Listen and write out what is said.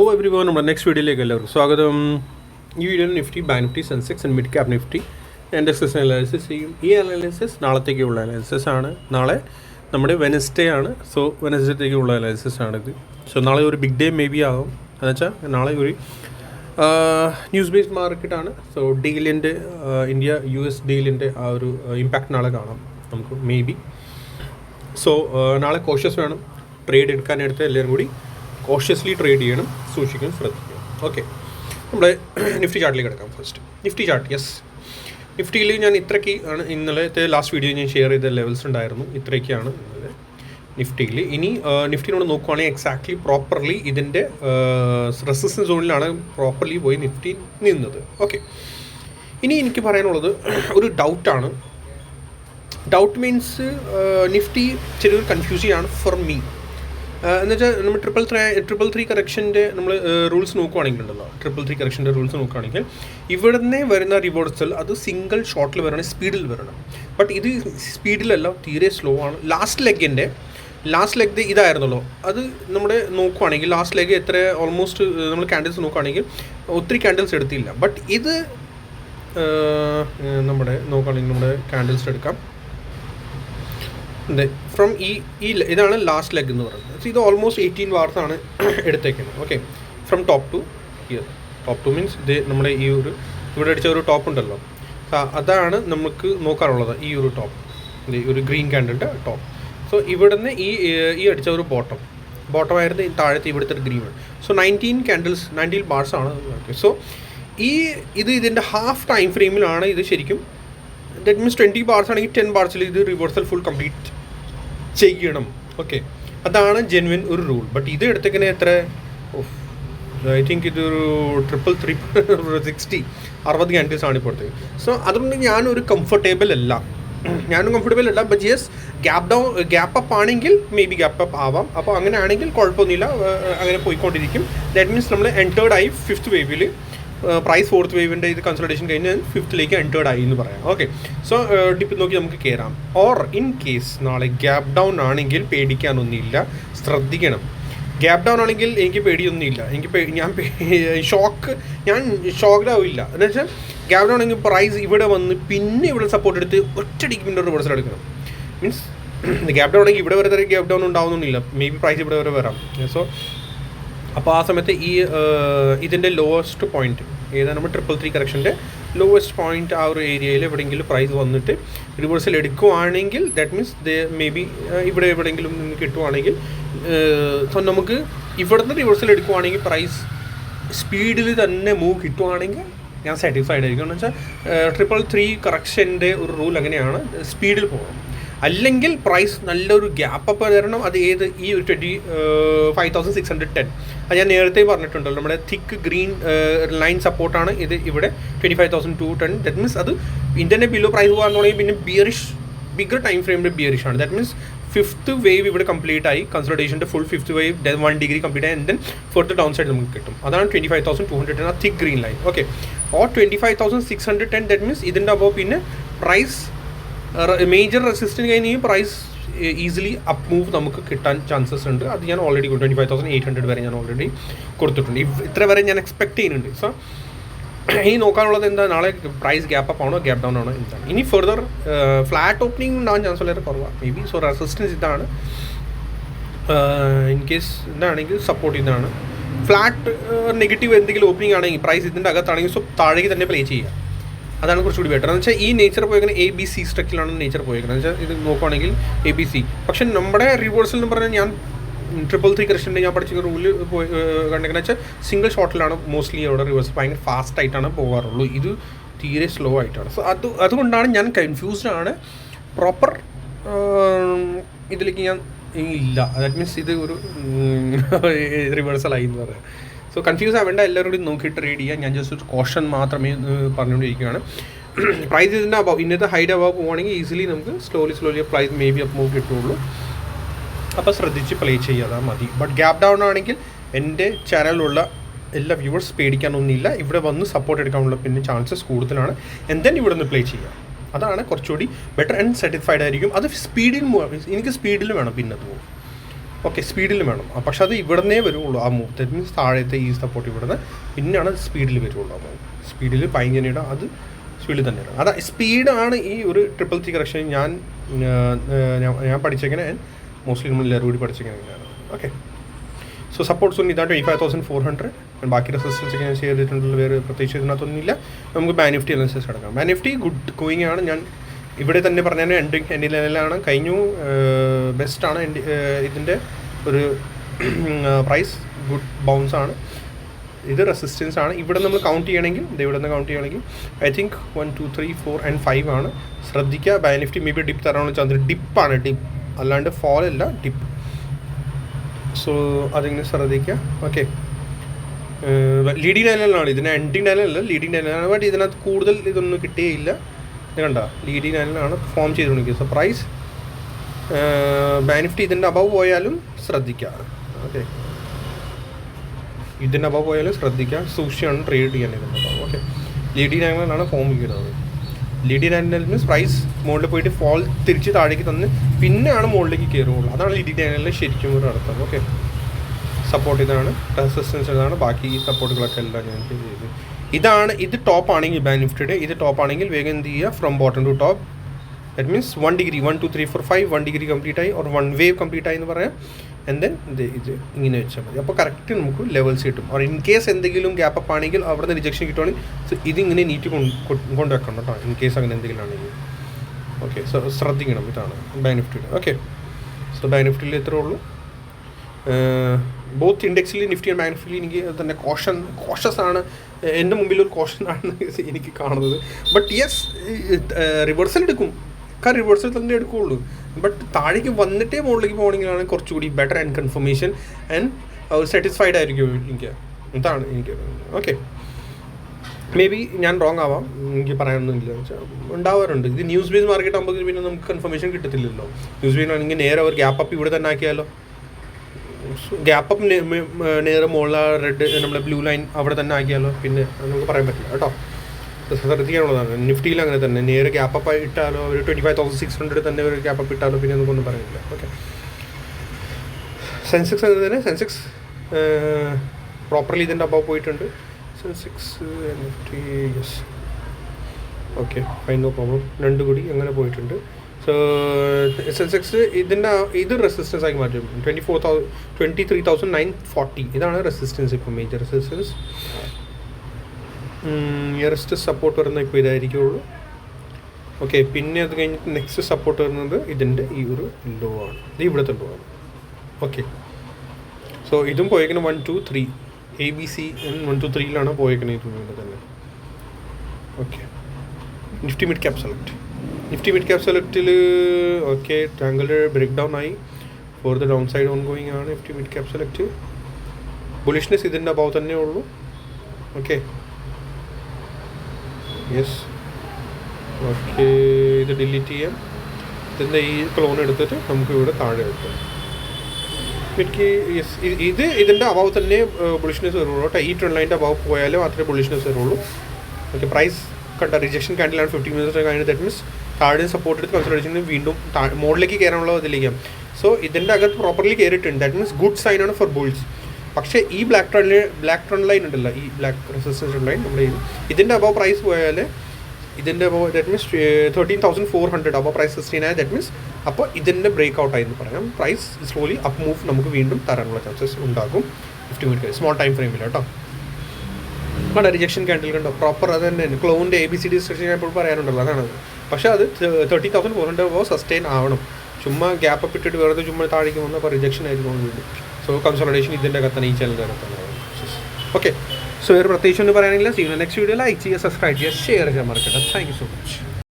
Hello everyone നമ്മുടെ next വീഡിയോയിലേക്ക് എല്ലാവർക്കും സ്വാഗതം. ഈ video Nifty bank Nifty Sensex and mid cap Nifty indexes analysis ചെയ്യും. ഈ അനാലിസിസ് നാളത്തേക്കുള്ള അനാലിസിസ് ആണ്. നാളെ നമ്മുടെ വെനസ്ഡേ ആണ്. സോ വെനസ്ഡേത്തേക്കുള്ള അനാലിസിസ് ആണിത്. സോ നാളെ ഒരു ബിഗ് ഡേ മേ ബി ആകും എന്നുവെച്ചാൽ നാളെ ഒരു ന്യൂസ് ബേസ്ഡ് മാർക്കറ്റാണ് സോ ഡീലിന്റെ ഇന്ത്യ യു എസ് ഡീലിന്റെ ആ ഒരു ഇമ്പാക്റ്റ് നാളെ കാണാം. നമുക്ക് മേ ബി സോ നാളെ കോഷ്യസ് വേണം. ട്രേഡ് എടുക്കാനെടുത്ത് എല്ലാവരും കൂടി കോഷ്യസ്ലി ട്രേഡ് ചെയ്യണം. സൂക്ഷിക്കണം ശ്രദ്ധിക്കുക. ഓക്കെ നമ്മുടെ നിഫ്റ്റി ചാർട്ടിലേക്ക് കിടക്കാം ഫസ്റ്റ് നിഫ്റ്റി ചാർട്ട് യെസ് നിഫ്റ്റിയിൽ ഞാൻ ഇത്രയ്ക്ക് ആണ് ഇന്നലത്തെ ലാസ്റ്റ് വീഡിയോ ഞാൻ ഷെയർ ചെയ്ത ലെവൽസ് ഉണ്ടായിരുന്നു. ഇത്രയ്ക്കാണ് നിഫ്റ്റിയിൽ. ഇനി നിഫ്റ്റിനോട് നോക്കുവാണെങ്കിൽ എക്സാക്ട്ലി പ്രോപ്പർലി ഇതിന്റെ റെസിസ്റ്റൻസ് സോണിലാണ് പ്രോപ്പർലി പോയി നിഫ്റ്റി നിന്നത്. ഓക്കെ ഇനി എനിക്ക് പറയാനുള്ളത് ഒരു ഡൗട്ടാണ് ഡൗട്ട് മീൻസ് നിഫ്റ്റി ചെറിയൊരു കൺഫ്യൂസിങ് ആണ് ഫോർ മീ എന്നുവെച്ചാൽ നമ്മൾ ട്രിപ്പിൾ ത്രീ ട്രിപ്പിൾ ത്രീ കറക്ഷന്റെ നമ്മൾ റൂൾസ് നോക്കുവാണെങ്കിൽ ഉണ്ടല്ലോ ട്രിപ്പിൾ ത്രീ കറക്ഷന്റെ റൂൾസ് നോക്കുകയാണെങ്കിൽ ഇവിടുന്ന് വരുന്ന റിവേഴ്സൽ അത് സിംഗിൾ ഷോട്ടിൽ വരണം സ്പീഡിൽ വരണം. ബട്ട് ഇത് സ്പീഡിലല്ല തീരെ സ്ലോ ആണ്. ലാസ്റ്റ് ലെഗിന്റെ ലാസ്റ്റ് ലെഗ് ഇതായിരുന്നല്ലോ. അത് നമ്മുടെ നോക്കുവാണെങ്കിൽ ലാസ്റ്റ് ലെഗ് എത്ര ഓൾമോസ്റ്റ് നമ്മൾ ക്യാൻഡിൽസ് നോക്കുകയാണെങ്കിൽ ഒത്തിരി ക്യാൻഡിൽസ് എടുത്തില്ല. ബട്ട് ഇത് നമ്മുടെ നോക്കുകയാണെങ്കിൽ നമ്മുടെ ക്യാൻഡിൽസ് എടുക്കാം. ഫ്രം ഈ ഈ ഇതാണ് ലാസ്റ്റ് ലെഗ് എന്ന് പറയുന്നത്. ഇത് ഓൾമോസ്റ്റ് എയ്റ്റീൻ ആണ് എടുത്തേക്കുന്നത്. Okay from top to here top to means ഇത് നമ്മുടെ ഈ ഒരു ഇവിടെ അടിച്ച ഒരു ടോപ്പ് ഉണ്ടല്ലോ. അതാണ് നമുക്ക് നോക്കാറുള്ളത് ഈ ഒരു ടോപ്പ് ഈ ഒരു ഗ്രീൻ കാൻഡിന്റെ ടോപ്പ് സോ ഇവിടുന്ന് ഈ ഈ അടിച്ച ഒരു ബോട്ടം ബോട്ടം ആയിരുന്നു താഴത്തെ ഇവിടുത്തെ ഒരു green so nineteen candles nineteen bars ആണ്. ഓക്കെ സോ ഈ ഇത് ഇതിന്റെ ഹാഫ് ടൈം ഫ്രെയിമിലാണ് ഇത് ശരിക്കും. ദറ്റ് മീൻസ് ട്വന്റി ബാർസ് ആണെങ്കിൽ ടെൻ ബാർസിൽ ഇത് റിവേഴ്സൽ ഫുൾ കംപ്ലീറ്റ് ചെയ്യണം. ഓക്കെ അതാണ് ജെൻവിൻ ഒരു റൂൾ ബട്ട് ഇത് എടുത്തേക്കണേ എത്ര? ഐ തിങ്ക് ഇതൊരു ട്രിപ്പിൾ ത്രീ സിക്സ്റ്റി അറുപത് ക്യാൻഡിൽസ് ആണ് ഇപ്പോൾ സോ അതുകൊണ്ട് ഞാനൊരു കംഫർട്ടബിൾ അല്ല. ഞാനും കംഫർട്ടബിൾ അല്ല. But yes gap down gap up ആണെങ്കിൽ മേ ബി ഗ്യാപ്പ് അപ്പ് ആവാം അപ്പോൾ അങ്ങനെ ആണെങ്കിൽ കുഴപ്പമൊന്നുമില്ല അങ്ങനെ പോയിക്കൊണ്ടിരിക്കും. ദാറ്റ് മീൻസ് നമ്മൾ എന്റേർഡ് ആയി ഫിഫ്ത്ത് വേവിൽ പ്രൈസ് ഫോർത്ത് വേവിന്റെ ഇത് കൺസൾട്ടേഷൻ കഴിഞ്ഞ് ഫിഫ്ത്തിലേക്ക് എന്റേർഡ് ആയി എന്ന് പറയാം. ഓക്കെ സോ ഡിപ്പ് നോക്കി നമുക്ക് കയറാം ഓർ ഇൻ കേസ് നാളെ ഗ്യാപ് ഡൗൺ ആണെങ്കിൽ പേടിക്കാനൊന്നുമില്ല. ശ്രദ്ധിക്കണം. ഗ്യാപ് ഡൗൺ ആണെങ്കിൽ എനിക്ക് പേടിയൊന്നുമില്ല. എനിക്ക് ഞാൻ ഷോക്ക് ഞാൻ ഷോക്ക്ഡ് ആവില്ല. എന്ന് വെച്ചാൽ ഗ്യാപ് ഡൗൺ ആണെങ്കിൽ പ്രൈസ് ഇവിടെ വന്ന് പിന്നെ ഇവിടെ സപ്പോർട്ട് എടുത്ത് ഒറ്റയടിക്ക് പിന്നെ റിവേഴ്സൽ എടുക്കണം. മീൻസ് ഗ്യാപ് ഡൗൺ ആണെങ്കിൽ ഇവിടെ വരെ ഗ്യാപ് ഡൗൺ ഉണ്ടാവുന്നില്ല മേ ബി പ്രൈസ് ഇവിടെ വരെ വരാം. സോ അപ്പോൾ ആ സമയത്ത് ഈ ഇതിന്റെ ലോവസ്റ്റ് പോയിന്റ് ഏതാണ് നമ്മൾ ട്രിപ്പിൾ ത്രീ കറക്ഷന്റെ ലോവസ്റ്റ് പോയിന്റ് ആ ഒരു ഏരിയയിൽ എവിടെയെങ്കിലും പ്രൈസ് വന്നിട്ട് റിവേഴ്സൽ എടുക്കുവാണെങ്കിൽ ദാറ്റ് മീൻസ് മേ ബി ഇവിടെ എവിടെയെങ്കിലും നിങ്ങൾക്ക് കിട്ടുവാണെങ്കിൽ സോ നമുക്ക് ഇവിടുന്ന് റിവേഴ്സൽ എടുക്കുവാണെങ്കിൽ പ്രൈസ് സ്പീഡിൽ തന്നെ മൂവ് കിട്ടുവാണെങ്കിൽ ഞാൻ സാറ്റിസ്ഫൈഡ് ആയിരിക്കും. എന്ന് വെച്ചാൽ ട്രിപ്പിൾ ത്രീ കറക്ഷന്റെ ഒരു റൂൾ അങ്ങനെയാണ് സ്പീഡിൽ പോകണം. അല്ലെങ്കിൽ പ്രൈസ് നല്ലൊരു ഗ്യാപ്പ് അപ്പ് തരണം അത് ഏത് ഈ ഒരു twenty five thousand six hundred ten അത് ഞാൻ നേരത്തെ പറഞ്ഞിട്ടുണ്ടല്ലോ നമ്മുടെ തിക്ക് ഗ്രീൻ ലൈൻ സപ്പോർട്ടാണ് ഇത് ഇവിടെ twenty five thousand two ten that means അത് ഇന്ത്യന്റെ ബിലോ പ്രൈസ് പോകാൻ തുടങ്ങി പിന്നെ ബിയറിഷ് ബിഗർ ടൈം ഫ്രെയിമിന്റെ ബിയറിഷ് ആണ്. ദാറ്റ് മീൻസ് ഫിഫ്ത്ത് വേവ് ഇവിടെ കംപ്ലീറ്റ് ആയി. കൺസൾട്ടേഷന്റെ full fifth wave one degree complete ആയി. And then fourth down side നമുക്ക് കിട്ടും. അതാണ് twenty five thousand two hundred ten ആ thick green line okay or twenty five thousand six hundred ten that means ഇതിന്റെ അപ്പോൾ പിന്നെ price major resistant കഴിഞ്ഞ് ഈ പ്രൈസ് ഈസിലി അപ്പ് മൂവ് നമുക്ക് കിട്ടാൻ ചാൻസസ് ഉണ്ട്. അത് ഞാൻ already twenty five thousand eight hundred വരെ ഞാൻ ഓൾറെഡി കൊടുത്തിട്ടുണ്ട്. ഇത്ര വരെ ഞാൻ എക്സ്പെക്ട് ചെയ്യുന്നുണ്ട്. സോ ഇനി നോക്കാനുള്ളത് എന്താ? നാളെ പ്രൈസ് ഗ്യാപ്പ് അപ്പ് ആണോ? ഗ്യാപ്പ് ഡൗൺ ആണോ? എന്താണ്? ഇനി ഫെർദർ ഫ്ലാറ്റ് ഓപ്പണിംഗ് ഉണ്ടാവാൻ ചാൻസ് വളരെ കുറവാണ് മേ ബി സോ റെസിസ്റ്റൻസ് ഇതാണ് ഇൻ കേസ് ഇതാണെങ്കിൽ സപ്പോർട്ട് ഇതാണ്. ഫ്ലാറ്റ് നെഗറ്റീവ് എന്തെങ്കിലും ഓപ്പണിംഗ് ആണെങ്കിൽ പ്രൈസ് ഇതിന്റെ അകത്താണെങ്കിൽ സോ താഴേക്ക് തന്നെ പ്ലേ ചെയ്യുക. അതാണ് കുറച്ചുകൂടി ബെറ്റർ എന്ന് വെച്ചാൽ ഈ നേച്ചർ പോയേക്കുന്നത് എ ബി സി സ്ട്രക്കിലാണ് നേച്ചർ പോയേക്കുന്നത് വെച്ചാൽ ഇത് നോക്കുവാണെങ്കിൽ എ ബി സി പക്ഷെ നമ്മുടെ റിവേഴ്സൽ എന്ന് പറഞ്ഞാൽ ഞാൻ ട്രിപ്പിൾ ത്രീ കൃഷ്ണന്റെ ഞാൻ പഠിച്ച റൂൽ പോയി കണ്ടെങ്കിൽ വെച്ചാൽ സിംഗിൾ ഷോട്ടിലാണ് മോസ്റ്റ്ലി അവിടെ റിവേഴ്സ് ഭയങ്കര ഫാസ്റ്റ് ആയിട്ടാണ് പോകാറുള്ളൂ ഇത് തീരെ സ്ലോ ആയിട്ടാണ്. സോ അത് അതുകൊണ്ടാണ് ഞാൻ കൺഫ്യൂസ്ഡ് ആണ്. പ്രോപ്പർ ഇതിലേക്ക് ഞാൻ ഇല്ല. ദാറ്റ് മീൻസ് ഇത് ഒരു റിവേഴ്സൽ ആയി എന്ന് പറയാം. സോ കൺഫ്യൂസ് ആവേണ്ട എല്ലാവരും കൂടി നോക്കിയിട്ട് റീഡ് ചെയ്യുക ഞാൻ ജസ്റ്റ് ഒരു കോഷൻ മാത്രമേ പറഞ്ഞുകൊണ്ടിരിക്കുകയാണ്. പ്രൈസ് ഇതിന്റെ അബവ് ഇന്നത്തെ ഹൈഡ് അബവ് പോവുകയാണെങ്കിൽ ഈസിലി നമുക്ക് slowly slowly price may be up move കിട്ടുള്ളൂ അപ്പോൾ ശ്രദ്ധിച്ച് പ്ലേ ചെയ്യാതാ മതി. ബട്ട് ഗ്യാപ് ഡൗൺ ആണെങ്കിൽ എന്റെ ചാനലിലുള്ള എല്ലാ വ്യൂവേഴ്സ് പേടിക്കാനൊന്നുമില്ല. ഇവിടെ വന്ന് സപ്പോർട്ട് എടുക്കാനുള്ള പിന്നെ ചാൻസസ് കൂടുതലാണ്. എന്തെൻ ഇവിടെ നിന്ന് പ്ലേ ചെയ്യുക. അതാണ് കുറച്ചുകൂടി ബെറ്റർ ആൻഡ് സാറ്റിസ്ഫൈഡ് ആയിരിക്കും. അത് സ്പീഡിൽ എനിക്ക് സ്പീഡിൽ വേണം പിന്നെ അത് പോകും ഓക്കെ സ്പീഡിൽ വേണം. പക്ഷെ അത് ഇവിടുന്നേ വരുള്ളൂ. ആ മൂവ് ദറ്റ് മീൻസ് താഴത്തെ ഈ സപ്പോർട്ട് ഇവിടുന്ന് പിന്നെയാണ് സ്പീഡിൽ വരുള്ളൂ. ആ മൂവ് സ്പീഡിൽ പൈങ്കനിയുടെ അത് സ്പീഡിൽ തന്നെയാണ്. അതാ സ്പീഡാണ് ഈ ഒരു ട്രിപ്പിൾ ത്രീ കറക്ഷൻ ഞാൻ ഞാൻ- പഠിച്ചെങ്ങനെ മോസ്റ്റ്ലി നമ്മൾ എല്ലാവരും കൂടി പഠിച്ചെങ്ങനെയാണ് ഓക്കെ സോ സപ്പോർട്ട്സ് ഒന്നും ഇതാണ് twenty five thousand four hundred ബാക്കി റെസിസ്റ്റൻസ് ഒക്കെ ഞാൻ ചെയ്തിട്ടുണ്ടല്ലോ വേറെ പ്രത്യേകിച്ച് ഇതിനകത്തൊന്നുമില്ല. നമുക്ക് ബാനിഫ്റ്റി അനുസരിച്ച് എടുക്കാം ബാനിഫ്റ്റി ഗുഡ് ഗോയിങ് ആണ്. ഞാൻ ഇവിടെ തന്നെ പറഞ്ഞാൽ എൻഡിങ് എന്റെ ലെവലാണ് കഴിഞ്ഞു ബെസ്റ്റാണ് എന്റെ ഇതിന്റെ ഒരു പ്രൈസ് ഗുഡ് ബൗൺസ് ആണ്. ഇത് റെസിസ്റ്റൻസ് ആണ്. ഇവിടെ നമ്മൾ കൗണ്ട് ചെയ്യണമെങ്കിൽ ഇത് ഇവിടെ നിന്ന് കൗണ്ട് ചെയ്യണമെങ്കിൽ I think one two three four and five ആണ്. ശ്രദ്ധിക്കുക. ബാനിഫ്റ്റി മേ ബി ഡിപ്പ് തരാണെന്ന് വെച്ചാൽ ഡിപ്പാണ് ഡിപ്പ് അല്ലാണ്ട് ഫോൾ അല്ല ഡിപ്പ് സോ അതിങ്ങനെ ശ്രദ്ധിക്കുക. ഓക്കെ ലീഡിങ് ലൈനലാണ് ഇതിന് എൻഡിങ് ലൈനലല്ല ലീഡിങ് ലൈനലാണ് ബട്ട് ഇതിനകത്ത് കൂടുതൽ ഇതൊന്നും കിട്ടിയില്ല ഇത് കണ്ട ലീഡിങ് ലൈനിലാണ് ഫോം ചെയ്തുകൊണ്ടിരിക്കുന്നത്. സോ പ്രൈസ് ബാനിഫ്റ്റി ഇതിന്റെ അബവ് പോയാലും ശ്രദ്ധിക്കുക ഓക്കെ ഇതിന്റെ അബവ് പോയാലും ശ്രദ്ധിക്കുക സൂക്ഷിച്ചാണ് ട്രേഡ് ചെയ്യാൻ അബവ് ഓക്കെ ലീഡിങ് ലൈനിലാണ് ഫോം ചെയ്യുന്നത് ലീഡിങ് ലൈനിൽ മീൻസ് പ്രൈസ് മുകളിൽ പോയിട്ട് ഫോൾ തിരിച്ച് താഴേക്ക് തന്ന് പിന്നെയാണ് മുകളിലേക്ക് കയറുകയുള്ളൂ. അതാണ് ലീഡിങ് ലൈനിലെ ശരിക്കും ഒരു അർത്ഥം ഓക്കെ സപ്പോർട്ട് ഇതാണ്. റെസിസ്റ്റൻസ് ഇതാണ്. ബാക്കി സപ്പോർട്ടുകളൊക്കെ എല്ലാം ഞാൻ ചെയ്ത് ഇതാണ് ഇത് ടോപ്പ് ആണെങ്കിൽ ബാനിഫിറ്റഡ് ഇത് ടോപ്പ് ആണെങ്കിൽ വേഗം എന്ത് ചെയ്യുക from bottom to top that means one degree one two three four five one degree complete ആയി ഓർ വൺ വേവ് കംപ്ലീറ്റ് ആയി എന്ന് പറയാം. ആൻഡ് ദെൻ ഇത് ഇത് ഇങ്ങനെ വെച്ചാൽ മതി. അപ്പോൾ കറക്റ്റ് നമുക്ക് ലെവൽസ് കിട്ടും. ഓർ ഇൻ കേസ് എന്തെങ്കിലും ഗ്യാപ്പ് അപ്പ് ആണെങ്കിൽ അവിടെ നിന്ന് റിജക്ഷൻ കിട്ടുവാണെങ്കിൽ സോ ഇതിങ്ങനെ നീറ്റ് കൊണ്ട് വെക്കണം കേട്ടോ. ഇൻ കേസ് അങ്ങനെ എന്തെങ്കിലും ആണെങ്കിൽ. ഓക്കെ സോ ശ്രദ്ധിക്കണം. ഇതാണ് ബെനിഫിറ്റ് ഓക്കെ സോ ബാങ്ക് നിഫ്റ്റിയിൽ എത്ര ഉള്ളൂ. ബോത്ത് ഇൻഡെക്സിൽ നിഫ്റ്റി ആൻഡ് നിഫ്റ്റിയിൽ എനിക്ക് തന്നെ കോഷൻ കോഷസ് ആണ്. എന്റെ മുമ്പിൽ ഒരു കോഷൻ ആണ് എനിക്ക് കാണുന്നത്. ബട്ട് യെസ് റിവേഴ്സൽ എടുക്കും. കാരണം റിവേഴ്സൽ തന്നെ എടുക്കുകയുള്ളൂ ബട്ട് താഴേക്ക് വന്നിട്ടേ മുകളിലേക്ക് പോകണമെങ്കിലാണ് കുറച്ചുകൂടി better and confirmation and satisfied ആയിരിക്കും എനിക്ക്. ഇതാണ് എനിക്ക്. ഓക്കെ മേ ബി ഞാൻ റോങ് ആവാം. എനിക്ക് പറയാനൊന്നുമില്ല. ഉണ്ടാവാറുണ്ട്. ഇത് ന്യൂസ് ബേസ് മാർക്കറ്റ് ആകുമ്പോൾ പിന്നെ നമുക്ക് കൺഫർമേഷൻ കിട്ടത്തില്ലല്ലോ. ന്യൂസ് ബേസ് ആണെങ്കിൽ നേരെ അവർ ഗ്യാപ്പ് അപ്പ് ഇവിടെ തന്നെ ആക്കിയാലോ? ഗ്യാപ്പ് അപ്പ് നേരെ മുകളിൽ റെഡ് നമ്മളെ ബ്ലൂ ലൈൻ അവിടെ തന്നെ ആക്കിയാലോ? പിന്നെ നമുക്ക് പറയാൻ പറ്റില്ല കേട്ടോ. ശ്രദ്ധിക്കാനുള്ളതാണ്. നിഫ്റ്റിയിൽ അങ്ങനെ തന്നെ. നിയർ ഗ്യാപ്പ് ഇട്ടാലോ ഒരു twenty five thousand six hundred തന്നെ ഒരു ഗ്യാപ്പ് ഇട്ടാലോ പിന്നെ നമുക്കൊന്നും പറയുന്നില്ല ഓക്കെ സെൻസെക്സ് അങ്ങനെ തന്നെ. സെൻസെക്സ് പ്രോപ്പർലി ഇതിന്റെ അബവ് പോയിട്ടുണ്ട്. Sensex Nifty yes okay fine no problem രണ്ട് കൂടി അങ്ങനെ പോയിട്ടുണ്ട്. സോ സെൻസെക്സ് ഇതിന്റെ ഇത് റെസിസ്റ്റൻസ് ആക്കി മാറ്റും. Twenty four thou twenty three thousand nine forty ഇതാണ് റെസിസ്റ്റൻസ് ഇപ്പോൾ മേജർ റെസിസ്റ്റൻസ് നിയറസ്റ്റ് സപ്പോർട്ട് വരുന്നത് ഇപ്പോൾ ഇതായിരിക്കുള്ളൂ. ഓക്കെ പിന്നെ അത് കഴിഞ്ഞിട്ട് നെക്സ്റ്റ് സപ്പോർട്ട് വരുന്നത് ഇതിന്റെ ഈ ഒരു ലോ ആണ്. ഇത് ഇവിടുത്തെ ലോ ആണ്. ഓക്കെ സോ ഇതും പോയേക്കണം one two three A B C one two ത്രീയിലാണ് പോയേക്കണേ ഇത് തന്നെ. Okay Nifty mid cap select Nifty mid cap സെലക്റ്റിൽ okay triangle break down ആയി. For the down side on going ആണ് Nifty mid cap select bullishness ഇതിന്റെ above തന്നെ ഉള്ളൂ. Okay yes okay ഇത് delete ചെയ്യാം. ഇതിന്റെ ഈ ക്ലോൺ എടുത്തിട്ട് നമുക്ക് ഇവിടെ താഴെ വെക്കാം. എനിക്ക് യെസ് ഇത് ഇതിന്റെ അഭാവ് തന്നെ ബുളിഷ്നെസ് വരുള്ളൂ കേട്ടോ. ഈ ട്രെൻഡ് ലൈന്റെ അഭാവ് പോയാലേ മാത്രമേ ബുളിഷ്നെസ് വരുള്ളൂ. ഓക്കെ പ്രൈസ് കണ്ട റിജക്ഷൻ കാൻഡിലാണ് ഫിഫ്റ്റി മിനിറ്റ്സ് കഴിഞ്ഞത്. ദറ്റ് മീൻസ് താഴെ സപ്പോർട്ട് എടുത്ത് കൺസിഡറേഷൻ വീണ്ടും മോഡിലേക്ക് കയറാനുള്ള ഇതിലേക്കാം. സോ ഇതിന്റെ അകത്ത് പ്രോപ്പർലി കയറിയിട്ടുണ്ട് ദാറ്റ് മീൻസ് ഗുഡ് സൈൻ ആണ് ഫോർ ബുൾസ് പക്ഷേ ഈ black trend black trend line ഉണ്ടല്ലോ. ഈ ബ്ലാക്ക് റെസിസ്റ്റൻസ് ലൈൻ നമ്മൾ ഇതിന്റെ അബവ് പ്രൈസ് പോയാൽ ഇതിന്റെ above that means thirteen thousand four hundred above price sixteen ആയ ദാറ്റ് മീൻസ് അപ്പോൾ ഇതിന്റെ ബ്രേക്ക് ഔട്ട് ആയി എന്ന് പറയാം. പ്രൈസ് സ്ലോലി അപ്പ് മൂവ് നമുക്ക് വീണ്ടും തരാനുള്ള ചാൻസസ് ഉണ്ടാകും. ഫിഫ്റ്റി മിനിറ്റ് സ്മോൾ ടൈം ഫ്രെയിമിൽ കേട്ടോ. നമ്മുടെ റിജക്ഷൻ ക്യാൻഡിൽ കണ്ടോ? പ്രോപ്പർ അത് തന്നെ ക്ലോണിന്റെ A B C D structure ഞാൻ ഇപ്പോൾ പറയാനുണ്ടല്ലോ അതാണ്. അത്. പക്ഷേ അത് thirty thousand four hundred sustain ആവണം. ചുമ്മാ ഗ്യാപ്പ് അപ്പ് ഇട്ടിട്ട് വെറുതെ ചുമ്മാ താഴേക്ക് വന്നു അപ്പോൾ റിജക്ഷൻ ആയിരിക്കും പോകുന്നത് സോ കൺസോൾട്ടേഷൻ ഇതിന്റെ അകത്താണ് ഈ ചാനലിന്റെ അകത്താണ്. ഓക്കെ സോ വേറെ പ്രത്യേകിച്ച് ഒന്നും പറയാനില്ല. സീ നെക്സ്റ്റ് വീഡിയോ ലൈക്ക് ചെയ്യുക സബ്സ്ക്രൈബ് ചെയ്യുക ഷെയർ ചെയ്യാൻ മറക്കട്ടെ താങ്ക് യു സോ മച്ച്